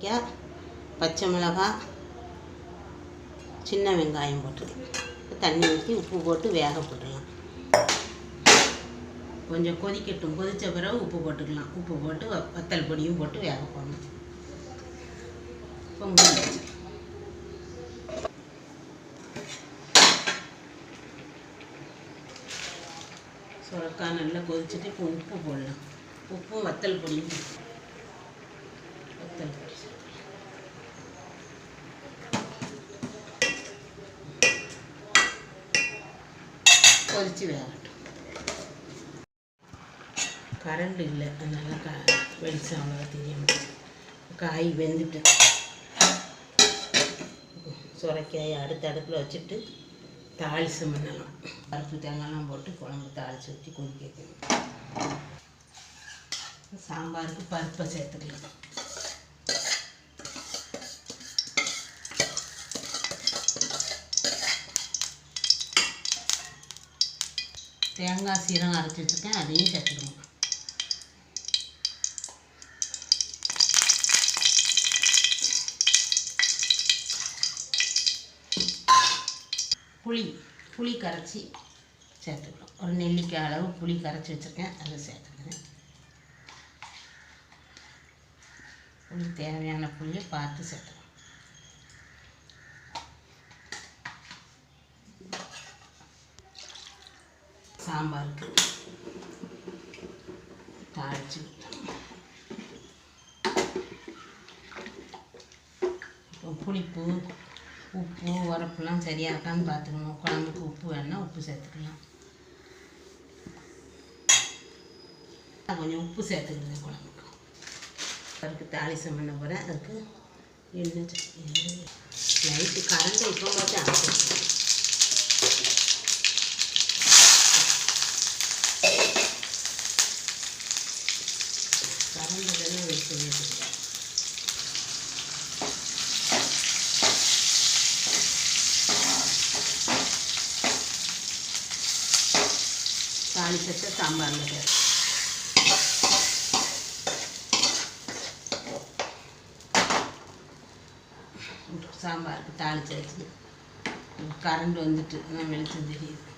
வெங்காயம் பச்சை மிளகாய் சின்ன வெங்காயம் போட்டுருக்கேன் தண்ணி ஊற்றி உப்பு போட்டு வேக போட்டுடலாம். கொஞ்சம் கொதிக்கட்டும். கொதித்த பிறகு உப்பு போட்டுக்கலாம். உப்பு போட்டு வ- வத்தல் பொடியும் போட்டு வேக போடணும். இப்போ சுரக்காய் நல்லா கொதிச்சுட்டு இப்போ உப்பு போடலாம். உப்பும் வத்தல் பொடியும் வத்தல் பொடி கொதிச்சு வேகட்டும் கரண்ட் இல்லை அதனால் க வெளிச்சம் அவ்வளோ தெரிய காய் வெந்துட்டு. சுரைக்காயை அடுத்த அடுப்பில் வச்சுட்டு தாளிசம் பண்ணலாம் பருப்பு தேங்காய்லாம் போட்டு குழம்பு தாளித்து ஊற்றி கொதிக்க வைக்கணும். சாம்பாருக்கு பருப்பை சேர்த்துக்கலாம். தேங்காய் சீரகம் அரைச்சி வச்சுருக்கேன் அதையும் சேர்த்துக்கணும். புளி புளி கரைச்சி சேர்த்துக்கணும். ஒரு நெல்லிக்காய் அளவு புளி கரைச்சி வச்சுருக்கேன் அதை சேர்த்துக்கிறேன் புளி தேவையான புளியை பார்த்து சேர்த்துக்கணும். சாம்பாருக்கு. தாளிச்சு இப்போ புளிப்பு உப்பு உரப்புலாம் சரியாக இருக்கான்னு பார்த்துக்கணும். குழம்புக்கு உப்பு வேணால் உப்பு சேர்த்துக்கலாம். கொஞ்சம் உப்பு சேர்த்துக்கிறேன் குழம்புக்கு. அதுக்கு தாளிசம் பண்ண போகிறேன் அதுக்கு எண்ணெய் லைட்டு கரண்டை இப்போ பார்த்து அரைச்சிருக்கேன் கரண்ட் இல்லைன்னா வெயிட் பண்ணிட்டு இருக்கேன் தாளிச்சத்தை சாம்பாரில் சாம்பாருக்கு தாளிச்சாச்சு கரண்ட் வந்துட்டு நான் வெளிச்சம் தெரியுது.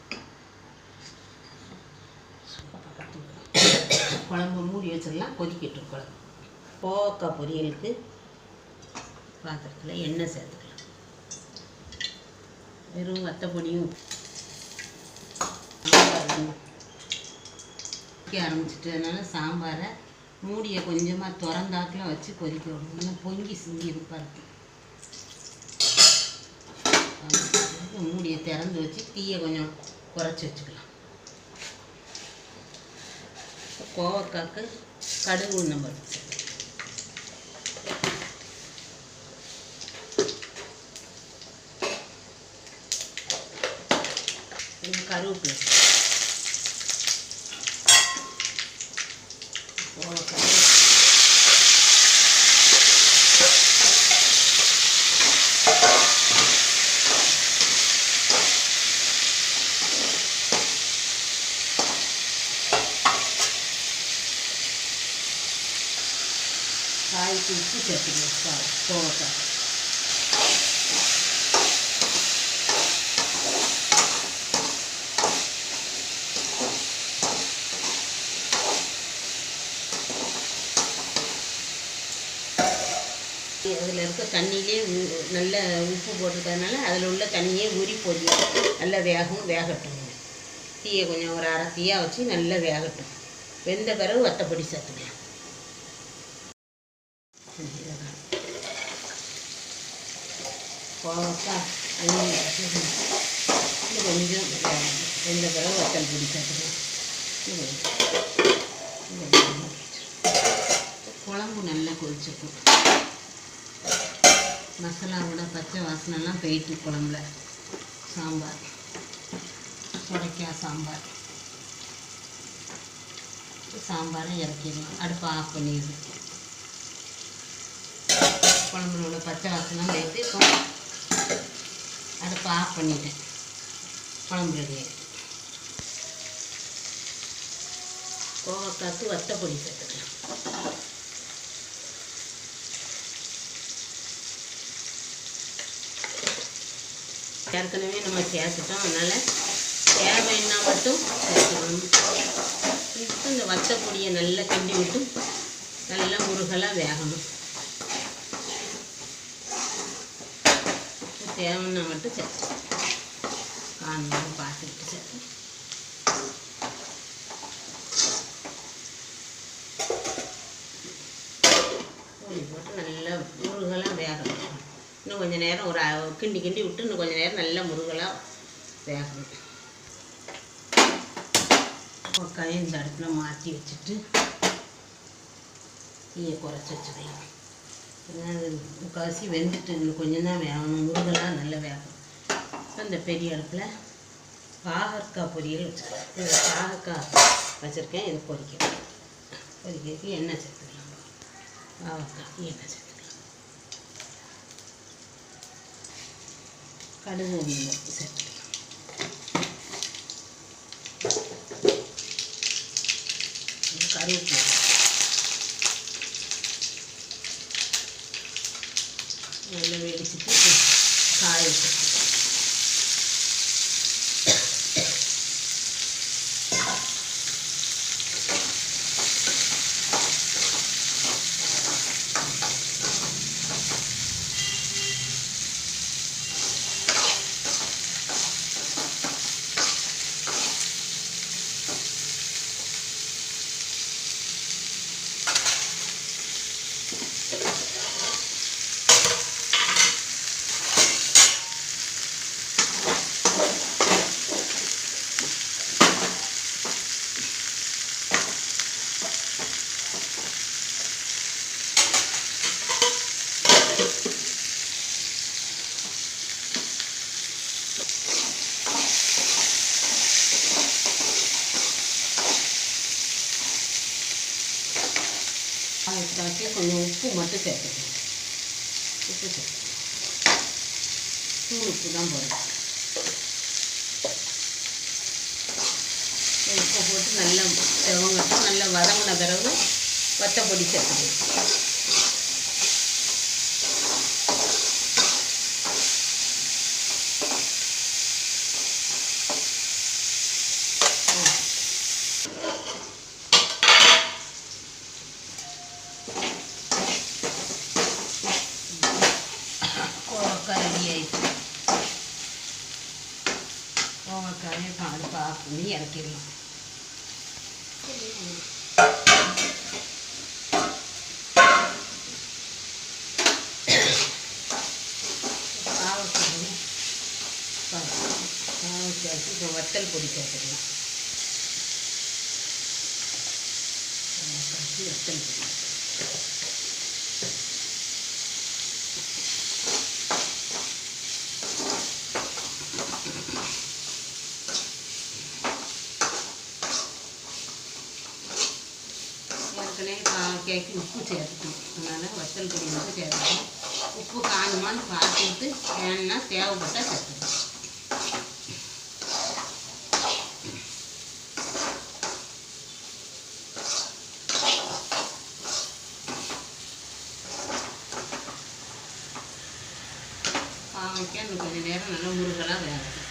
குழம்பு மூடி வச்சிடலாம் கொதிக்கட்டும் குழம்பு. கோவக்காய் பொரியலுக்கு பாத்திரத்தில் எண்ணெய் சேர்த்துக்கலாம். வெறும் வத்தப்பொடியும் கொதிக்க ஆரம்பிச்சிட்டதுனால சாம்பாரை மூடியை கொஞ்சமாக திறந்தாக்கில் வச்சு கொதிக்க விடணும். இன்னும் பொங்கி சிங்கி இருப்பாரு. மூடியை திறந்து வச்சு தீயை கொஞ்சம் குறைச்சி வச்சுக்கலாம். கோவக்காய்க்கு கடுகு உளுந்தம் பருப்பு கருவேப்பிலை கோவக்காய் காய்க்கு சார் சேர்த்துக்கணும் கோவக்காய் அதில் இருக்க தண்ணியிலே உ- நல்ல உப்பு போட்டிருக்கறதுனால அதில் உள்ள தண்ணியே உரி பொரியும் நல்லா வேகும் வேகட்டும். தீயை கொஞ்சம் ஒரு அரை தீயாக வச்சு நல்லா வேகட்டும். வெந்த பிறகு வத்தப்பொடி சேர்த்துக்கலாம். கோவக்காய் அள்ளி இன்னும் கொஞ்சம் ரெண்டு தடவை பிறகு வத்தல் பொடி சேர்த்துக்கலாம் குழம்பு நல்லா கொதிச்சிருக்கும். மசாலாவோட பச்சை வாசனைலாம் போயிட்டு குழம்புல. சாம்பார். சுரைக்காய் சாம்பார். சாம்பாரை இறக்கிடலாம். அடுப்பை ஆஃப் பண்ணிடுது குழம்புல உள்ள பச்சை வாசனை போயிட்டு இப்போ அடுப்பு ஆஃப் பண்ணிட்டேன் குழம்பு ரெடி ஆகிடுது கோவக்காத்து வத்த பொடி சேர்த்துக்கலாம். ஏற்கனவே நம்ம சேர்த்துட்டோம். அதனால் தேவைன்னா மட்டும் சேர்த்துக்கணும் இப்போ இந்த வத்த பொடியை நல்லா கிண்டி விட்டு நல்லா முருகலாக வேகணும். தேவைன்னா மட்டும் சேர்த்து காணும் பார்த்துக்கிட்டு சேர்த்து. போட்டு நல்லா முருகலாக வேகணும். இன்னும் கொஞ்சம் நேரம் ஒரு கிண்டி கிண்டி விட்டு இன்னும் கொஞ்சம் நேரம் நல்லா முருகலாக வேகணும். உக்காயும் இந்த அடுப்பில் மாற்றி வச்சுட்டு தீயை குறைச்சி வச்சுக்கலாம் முக்கால்வாசி வெந்துட்டு இன்னும் கொஞ்சம் தான் வேகணும். முருகலாக நல்லா வேகணும். அந்த பெரிய அடுப்பில் பாகற்காய் பொரியல் வச்சுக்கலாம். பாகற்காய் வச்சுருக்கேன். இது பொரிக்கணும் பொரிக்கிறதுக்கு எண்ணெய் சேர்த்துக்கலாம். பாகற்காய் எண்ணெய் சேர்த்துக்கலாம். கடுகு உளுந்து சேர்த்துக்கலாம். கருவேப்பிலை. நல்லா வெடிச்சிட்டு காய வச்சுக்கலாம் கொஞ்சம் உப்பு மட்டும் சேர்த்துக்கணும். உப்பு சேர்த்து தூள் உப்பு தான் போடணும் உப்பை போட்டு நல்லா செவங்கட்டும் நல்லா வதங்கின பிறகு வத்தப்பொடி சேர்த்துக்கணும் கோவக்காய் ரெடி ஆயிடுச்சு கோவக்காயை பால் பாஃப் பண்ணி இறக்கிடலாம். பாவக்காய் இப்போ வத்தல் பொடி சேர்த்துக்கலாம். வத்தல் பொடி ஏற்கனவே தேக்கி உப்பு சேர்த்துக்கணும் அதனால் வத்தல் பொடி வந்து சேர்த்துக்கணும் உப்பு காணுமான்னு பார்த்துட்டு வேணும்னா தேவைப்பட்டால் சேர்த்துக்கணும் பாவக்காய் இன்னும் கொஞ்சம் நேரம் நல்லா முருகலாக வேகட்டும்